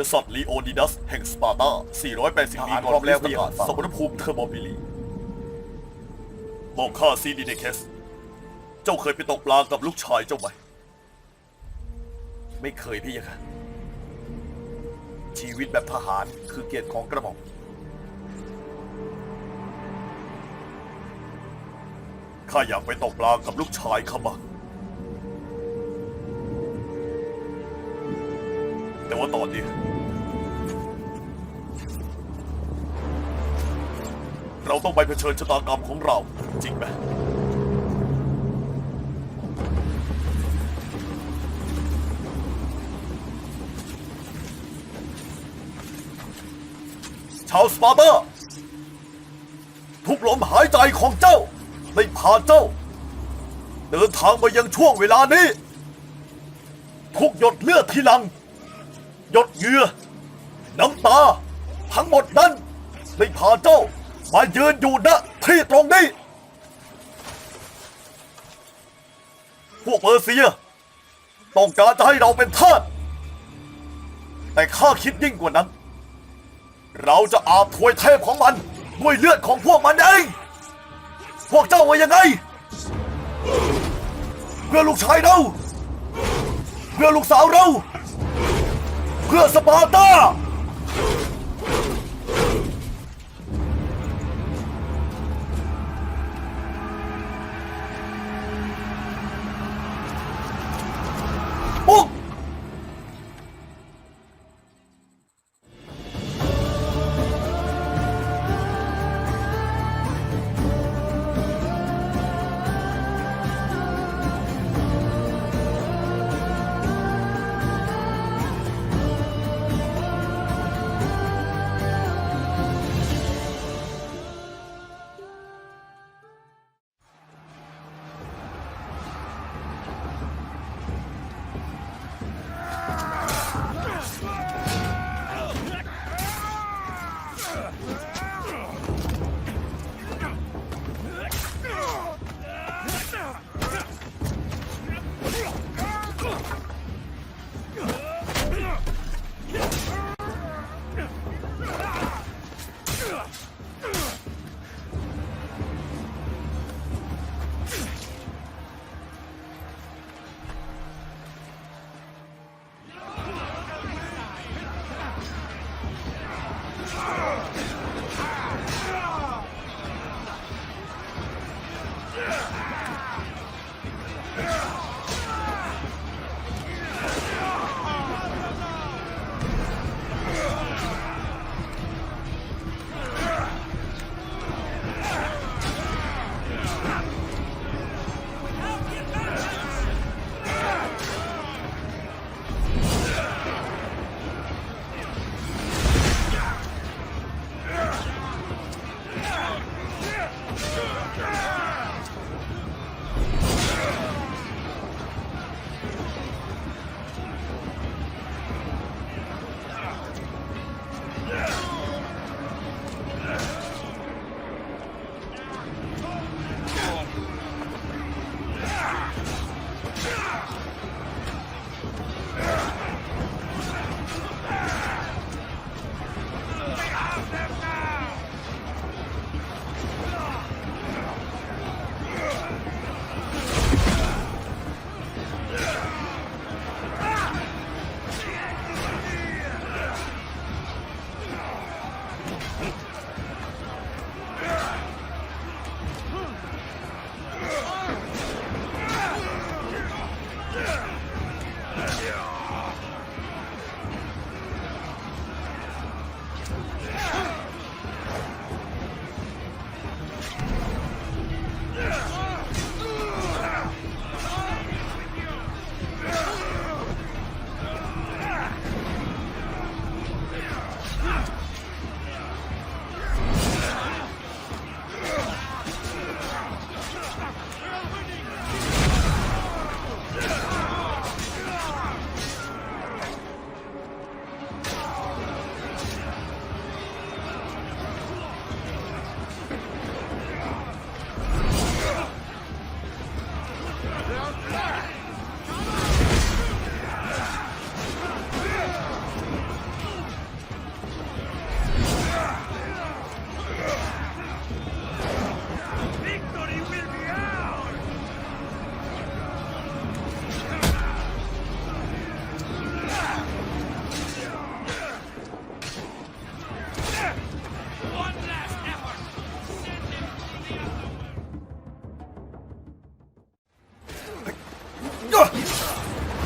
กษัตริย์ลีโอนิดัสแห่งสปาร์ตา 480 ปีก่อนคริสต์ประกาศสมรภูมิเทอร์โมบิลีบอกข้าซีดีเนเคส เจ้าเคยไปตกปลากับลูกชายเจ้าไหม ไม่เคยพี่ยังค่ะ ชีวิตแบบทหารคือเกียรติของกระหม่อม ข้าอยากไปตกปลากับลูกชายข้าบ้างแต่ว่าตอนนี้ เราต้องไปเผชิญชะตากรรมของเรา จริงไหมชาวสปาร์ตาทุกลมหายใจของเจ้าได้พาเจ้า เดินทางมายังช่วงเวลานี้ ทุกหยดเลือดที่หลัง หยดเหงื่อน้ำตา ทั้งหมดนั้นได้พาเจ้า มายืนอยู่ณที่ตรงนี้ พวกเปอร์เซีย ต้องการจะให้เราเป็นทาส แต่ข้าคิดยิ่งกว่านั้น เราจะอาบถวยเทพของมัน ด้วยเลือดของพวกมันเอง พวกเจ้าว่ายังไง เพื่อลูกชายเรา เพื่อลูกสาวเรา เพื่อสปาร์ตา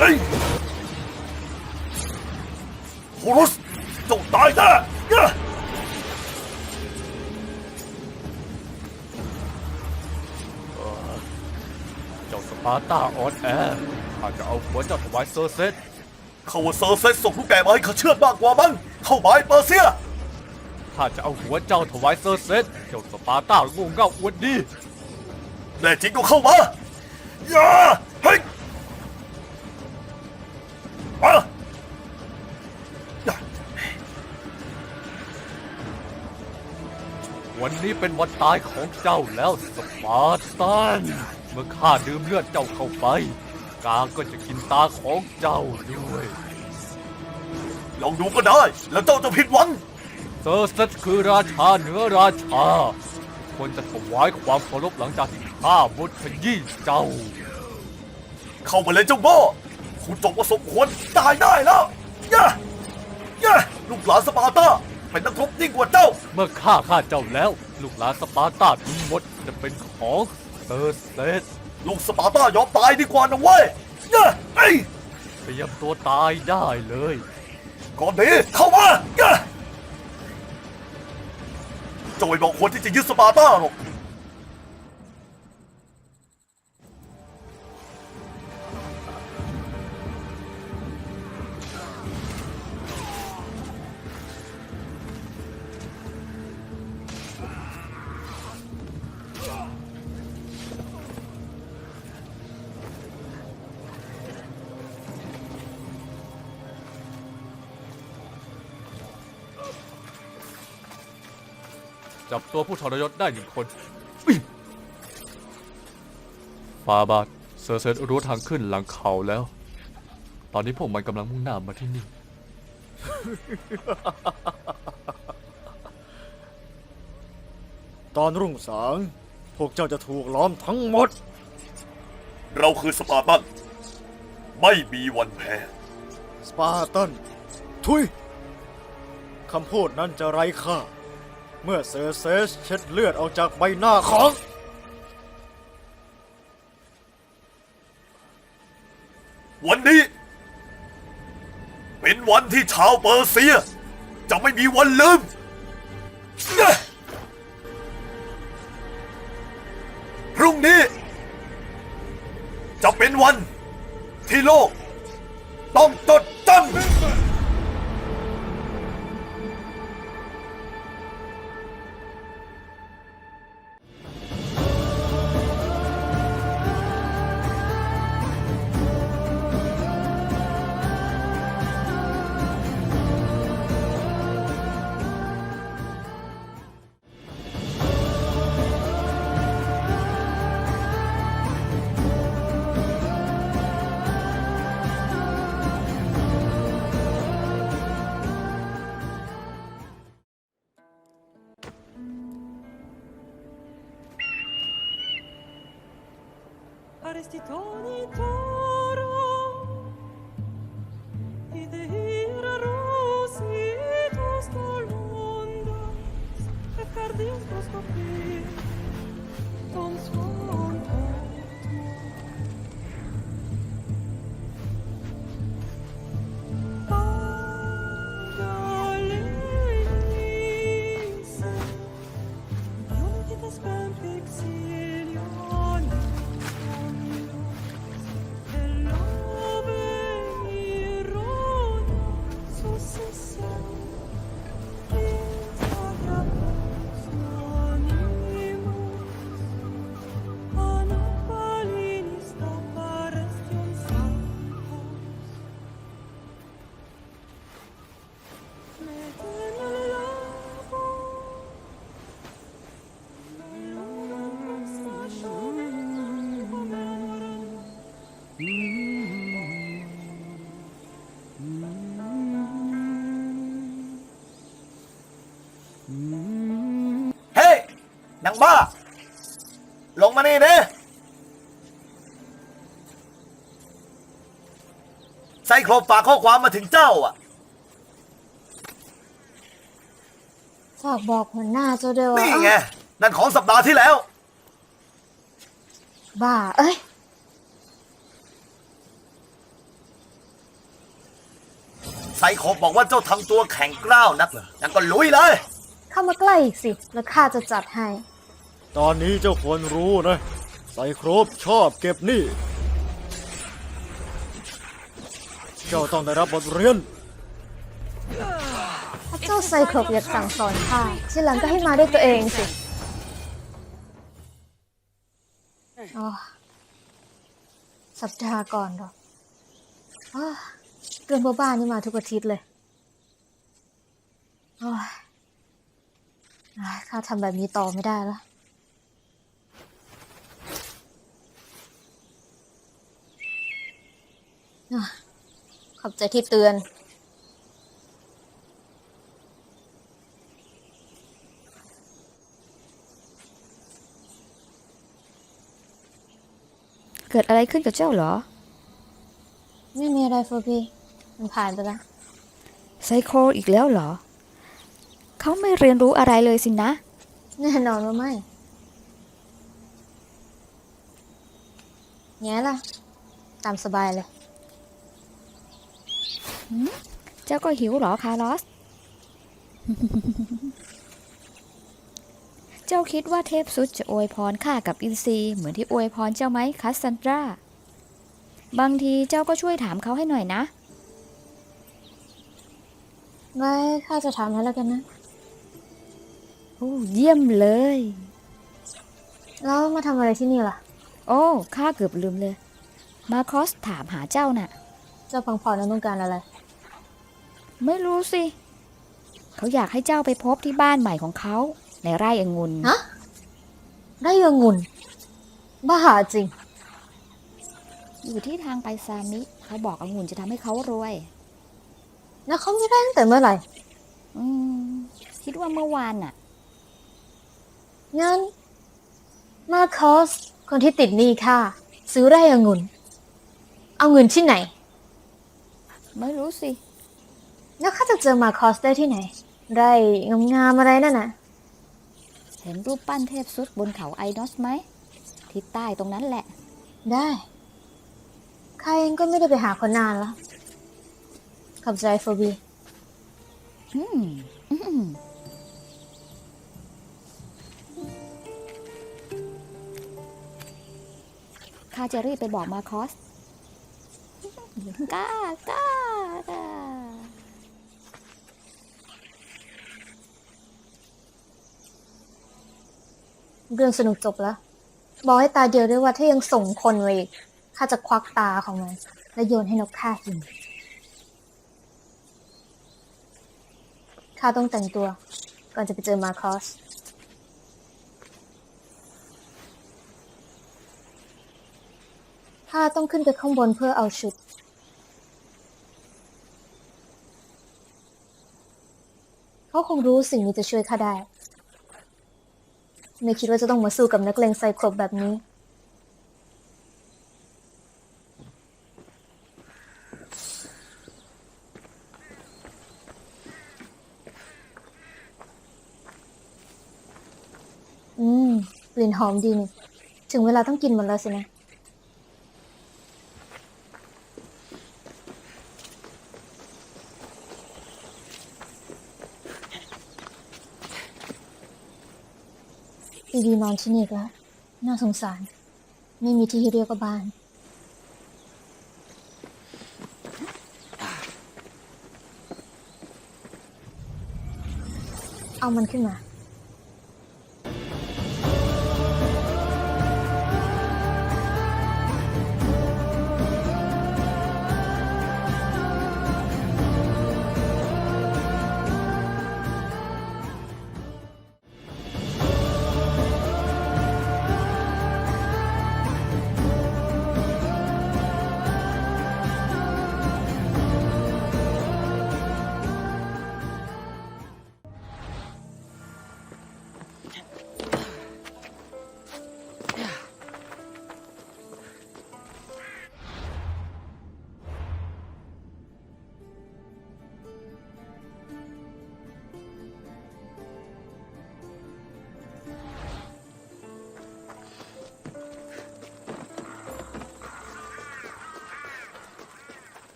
เอ้ยโฮรุสเจ้าตายแน่เอ้ยเจ้าสปาร์ต้าออนแอร์ข้าจะเอาหัวเจ้าถวายเซอร์เซตเขาว่าเซอร์เซสส่งลูกแกะมาให้ข้าเชื่อดมากกว่ามั้งเข้าหมายเปอร์เซียข้าจะเอาหัวเจ้าถวายเซอร์เซตเจ้าสปาร์ต้าโง่เง่าอวดดีแน่จริงก็เข้ามาอย่าเฮ้ยมา นนี้เป็นวันตายของเจ้าแล้วสปาร์ตัน เมื่อข้าดื่มเลือดเจ้าเข้าไป กาก็จะกินตาของเจ้าด้วย ลองดูก็ได้ แล้วเจ้าจะผิดหวัง เซอร์เซตคือราชาเหนือราชาควรจะถวายความเคารพหลังจากที่ข้าบุตรขยี้เจ้า เข้ามาเลยเจ้าโบ้คุณจงประสบควรตายได้แล้วอย่าอย่าลูกหลานสปาร์ตาเป็นนักรบยิ่งกว่าเจ้า เมื่อข้าฆ่าเจ้าแล้ว ลูกหลานสปาร์ตาทั้งหมดจะเป็นของเซอร์เซตลูกสปาร์ตายอมตายดีกว่านะเว้ยอย่าไอ้ยเตรียมตัวตายได้เลย ก่อนนี้เข้ามาอย่าเจ้าไม่บอกควรที่จะยึดสปาร์ตาหรอก ตัวผู้ทรยศได้หนึ่งคนฟาบาทเซอร์เซตรู้ทางขึ้นหลังเขาแล้ว ตอนนี้พวกมันกำลังมุ่งหน้ามาที่นี่ ตอนรุ่งสาง พวกเจ้าจะถูกล้อมทั้งหมด เราคือสปาร์ตัน ไม่มีวันแพ้ สปาร์ตัน ทุย คำพูดนั้นจะไร้ค่า เมื่อเซอร์เซสเช็ดเลือดออกจากใบหน้าของ วันนี้ เป็นวันที่ชาวเปอร์เซีย จะไม่มีวันลืม Tony, Tony. บ้า ลงมานี่นะไซโครฝากข้อความมาถึงเจ้าอะ ฝากบอกหัวหน้าเจ้าด้วยว่านี่ไง นั่นของสัปดาห์ที่แล้ว บ้า เอ้ย ไซโคบบอกว่าเจ้าทำตัวแข็งกร้าวนักเหรองั้นก็ลุยเลย เข้ามาใกล้อีกสิ แล้วข้าจะจัดให้ ตอนนี้เจ้าควรรู้นะ ไซโครบชอบเก็บหนี่เจ้าต้องได้รับบทเรียนถ้าเจ้าไซโครบอยากสั่งสอนข้าทีหลังก็ให้มาด้วยตัวเองสิอ๋อสัปดาห์ก่อนหรออ้าเรื่องบ้าๆนี่มาทุกอาทิตย์เลยโอ้ยอ้ายข้าทำแบบนี้ต่อไม่ได้แล้ว อะ ขอบใจที่เตือนเกิดอะไรขึ้นกับเจ้าเหรอ ไม่มีอะไรฟอพี่มันผ่านไปแล้วไซโคอีกแล้วเหรอ เขาไม่เรียนรู้อะไรเลยสินะ แน่นอนว่าไม่ แง่ล่ะ ตามสบายเลย เจ้าก็หิวเหรอคาร์ลอส เจ้าคิดว่าเทพสุดจะอวยพรข้ากับอินซีย์เหมือนที่อวยพรเจ้าไหมคัสซันดราบางทีเจ้าก็ช่วยถามเขาให้หน่อยนะไว้ข้าจะถามให้แล้วกันนะโอ้เยี่ยมเลย แล้วมาทำอะไรที่นี่ล่ะ โอ้ข้าเกือบลืมเลย มาคอสถามหาเจ้าน่ะ เจ้าพังพรนั้นต้องการอะไร ไม่รู้สิ เขาอยากให้เจ้าไปพบที่บ้านใหม่ของเขา ในไร่องุ่นฮะได้เงุนบ้าจริง อยู่ที่ทางไปซามิ เขาบอกองุ่นจะทำให้เขารวย แล้วเขาไม่ได้ตั้งแต่เมื่อไหร่ อืม คิดว่าเมื่อวานน่ะ งั้น มาคอส คนที่ติดหนี้ค่ะ ซื้อไร่องุ่น เอาเงินที่ไหน ไม่รู้สิ แล้วข้าจะเจอมาคอสได้ที่ไหนไร่งามๆอะไรนั่นน่ะ เห็นรูปปั้นเทพสุดบนเขาไอดอสไหมทิศใต้ตรงนั้นแหละ ได้ข้าเองก็ไม่ได้ไปหาคนนานแล้วขอบใจโฟบี อืมอืมข้าจะรีบไปบอกมาคอส กล้ากล้ากล้า เรื่องสนุกจบแล้ว บอกให้ตาเดียวด้วยว่าถ้ายังส่งคนมาอีกข้าจะควักตาของมันและโยนให้นกฆ่ากินข้าต้องแต่งตัว ก่อนจะไปเจอมาคอสข้าต้องขึ้นไปข้างบนเพื่อเอาชุดเขาคงรู้สิ่งนี้จะช่วยข้าได้ ไม่คิดว่าจะต้องมาสู้กับนักเลงไซครบแบบนี้ อืม กลิ่นหอมดีนี่ ถึงเวลาต้องกินมันแล้วสินะ ดีดีนอนที่นี่กแล้วน่าสงสาร ไม่มีที่ให้เรียกว่าบ้าน เอามันขึ้นมา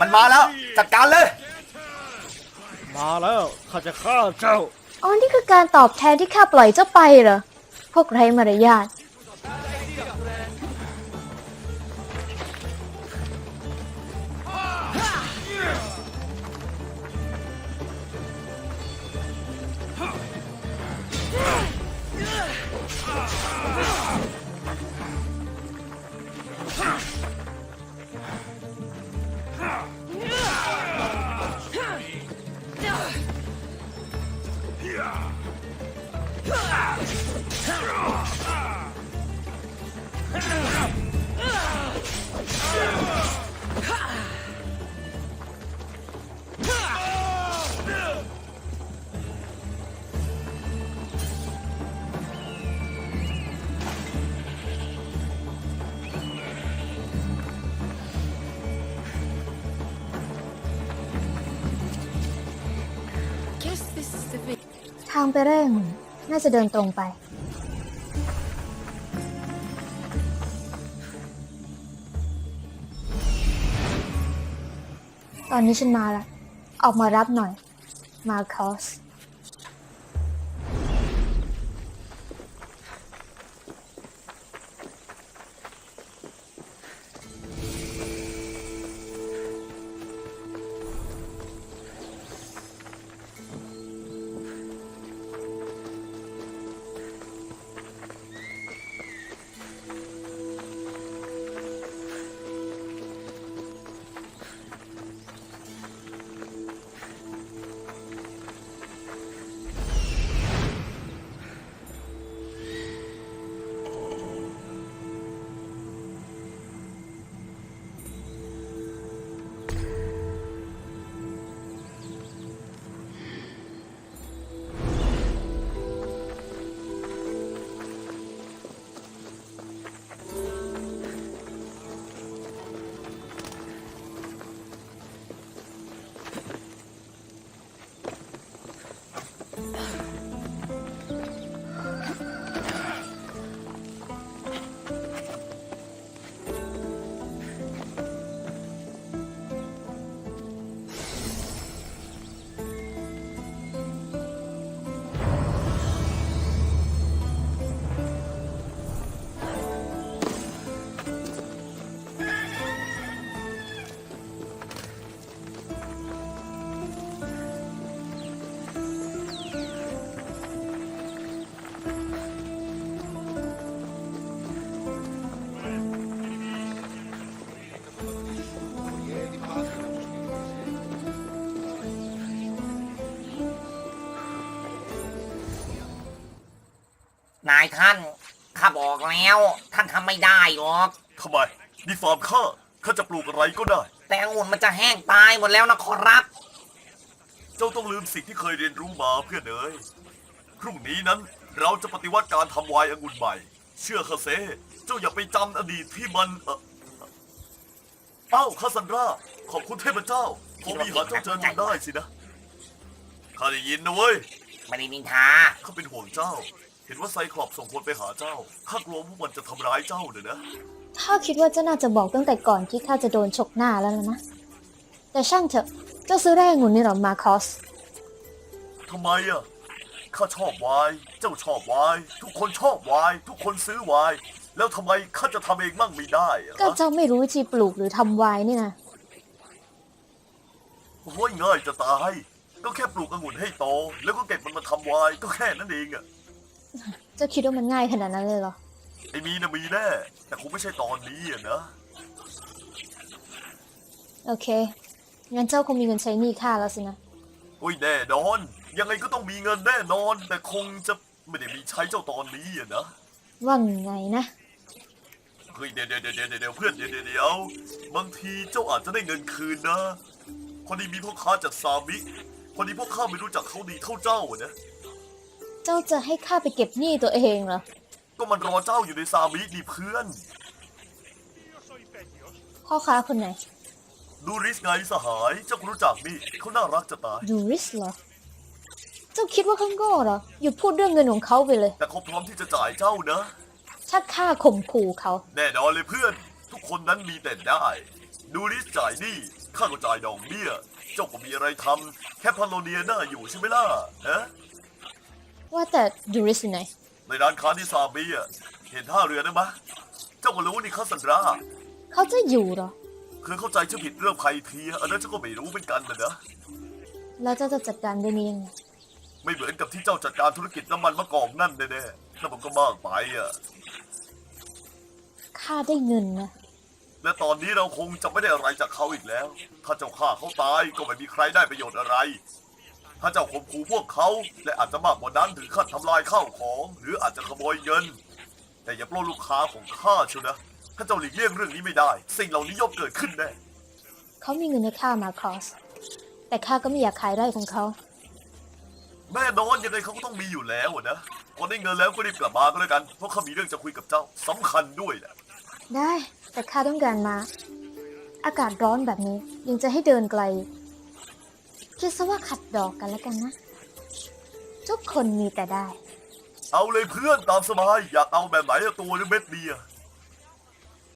มันมาแล้ว จัดการเลย มาแล้วข้าจะฆ่าเจ้า อ๋อนี่คือการตอบแทนที่ข้าปล่อยเจ้าไปเหรอ พวกไร้มารยาท ทางไปเร่ง น่าจะเดินตรงไป ตอนนี้ฉันมาละ ออกมารับหน่อย มาคอส แล้ว ท่านทำไม่ได้หรอก ทำไมนี่ฟาร์มข้าข้าจะปลูกอะไรก็ได้ แต่องุ่นมันจะแห้งตายหมดแล้วนะขอรับ เจ้าต้องลืมสิ่งที่เคยเรียนรู้มาเพื่อนเอ๋ยพรุ่งนี้นั้นเราจะปฏิวัติการทำไวน์องุ่นใหม่ เชื่อข้าเซเจ้าอย่าไปจำอดีตที่มันเอ่อเอ้าคาซันราขอบคุณเทพเจ้าคงมีหาเจ้าเจอจนได้สินะข้าได้ยินนะเว้ย ไม่ได้นินทา ข้าเป็นห่วงเจ้า เห็นว่าไซคลอปส่งคนไปหาเจ้า ข้ากลัวพวกมันจะทำร้ายเจ้าเลยนะถ้าคิดว่าเจ้าน่าจะบอกตั้งแต่ก่อนที่ข้าจะโดนฉกหน้าแล้วนะ แต่ช่างเถอะ เจ้าซื้อได้องุ่นนี่เหรอมาคอส ทำไมอะ ข้าชอบไวน์เจ้าชอบไวน์ทุกคนชอบไวน์ทุกคนซื้อไวน์แล้วทำไมข้าจะทำเองมั่งไม่ได้อะก็เจ้าไม่รู้วิธีปลูกหรือทำไวน์นี่นะโอ้ยง่ายจะตาย ก็แค่ปลูกองุ่นให้โต แล้วก็เก็บมันมาทำไวน์ก็แค่นั้นเองอะ เจ้าคิดว่ามันง่ายขนาดนั้นเลยเหรอ ไอ้มีนะมีแน่ แต่คงไม่ใช่ตอนนี้อะนะ โอเค งั้นเจ้าคงมีเงินใช้หนี้ข้าแล้วสินะ โอ้ยแน่นอน ยังไงก็ต้องมีเงินแน่นอน แต่คงจะไม่ได้มีใช้เจ้าตอนนี้อะนะว่าไงนะ เฮ้ยเดี๋ยวเดี๋ยวเดี๋ยวเดี๋ยวเพื่อนเดี๋ยวเดี๋ยวเดี๋ยวบางทีเจ้าอาจจะได้เงินคืนนะพอดีมีพ่อค้าจากซามิพอดีพวกข้าไม่รู้จักเขาดีเท่าเจ้าอะนะ เจ้าจะให้ข้าไปเก็บหนี้ตัวเองเหรอ ก็มันรอเจ้าอยู่ในซามินี่เพื่อน พ่อค้าคนไหน ดูริสไงสหาย เจ้าก็รู้จักนี่เขาน่ารักจะตายยูริสเหรอ เจ้าคิดว่าเขาโง่เหรอ หยุดพูดเรื่องเงินของเขาไปเลย แต่เขาพร้อมที่จะจ่ายเจ้านะถ้าข้าข่มขู่เขา แน่นอนเลยเพื่อน ทุกคนนั้นมีแต่ได้ ดูริสจ่ายหนี่ข้าก็จ่ายดอกเบี้ย เจ้าก็มีอะไรทำแค่พาโลเนียน่าอยู่ใช่ไหมล่ะฮะ ว่าแต่ยูริสอยู่ไหน ในร้านค้าที่ซาบีอะเห็นท่าเรือได้ไหมเจ้าก็รู้นี่คาสันดราเขาจะอยู่เหรอ คือเข้าใจเจ้าผิดเรื่องไพเทียอันนั้นเจ้าก็ไม่รู้เป็นกันนะนะ แล้วเจ้าจะจัดการเรื่องนี้ยังไงไม่เหมือนกับที่เจ้าจัดการธุรกิจน้ำมันมะกอกนั่นแน่ๆแล้วมันก็มากไปอะ ข้าได้เงินนะ และตอนนี้เราคงจะไม่ได้อะไรจากเขาอีกแล้ว ถ้าเจ้าฆ่าเขาตายก็ไม่มีใครได้ประโยชน์อะไร ถ้าเจ้าข่มขู่พวกเขา และอาจจะมากกว่านั้นถึงขั้นทำลายข้าวของ หรืออาจจะขโมยเงิน แต่อย่าปล้นลูกค้าของข้าเชียวนะ ถ้าเจ้าหลีกเลี่ยงเรื่องนี้ไม่ได้ สิ่งเหล่านี้ย่อมเกิดขึ้นแน่ เขามีเงินให้ข้ามาคอส แต่ข้าก็ไม่อยากขายไร่ของเขา แน่นอนยังไงเขาก็ต้องมีอยู่แล้วอะนะพอได้เงินแล้วก็รีบกลับมาก็แล้วกัน เพราะเขามีเรื่องจะคุยกับเจ้าสำคัญด้วยแหละ ได้ แต่ข้าต้องการมา อากาศร้อนแบบนี้ยังจะให้เดินไกล คิดซะว่าขัดดอกกันแล้วกันนะ ทุกคนมีแต่ได้ เอาเลยเพื่อนตามสบาย อยากเอาแบบไหนอะตัวหรือเม็ดเบียร์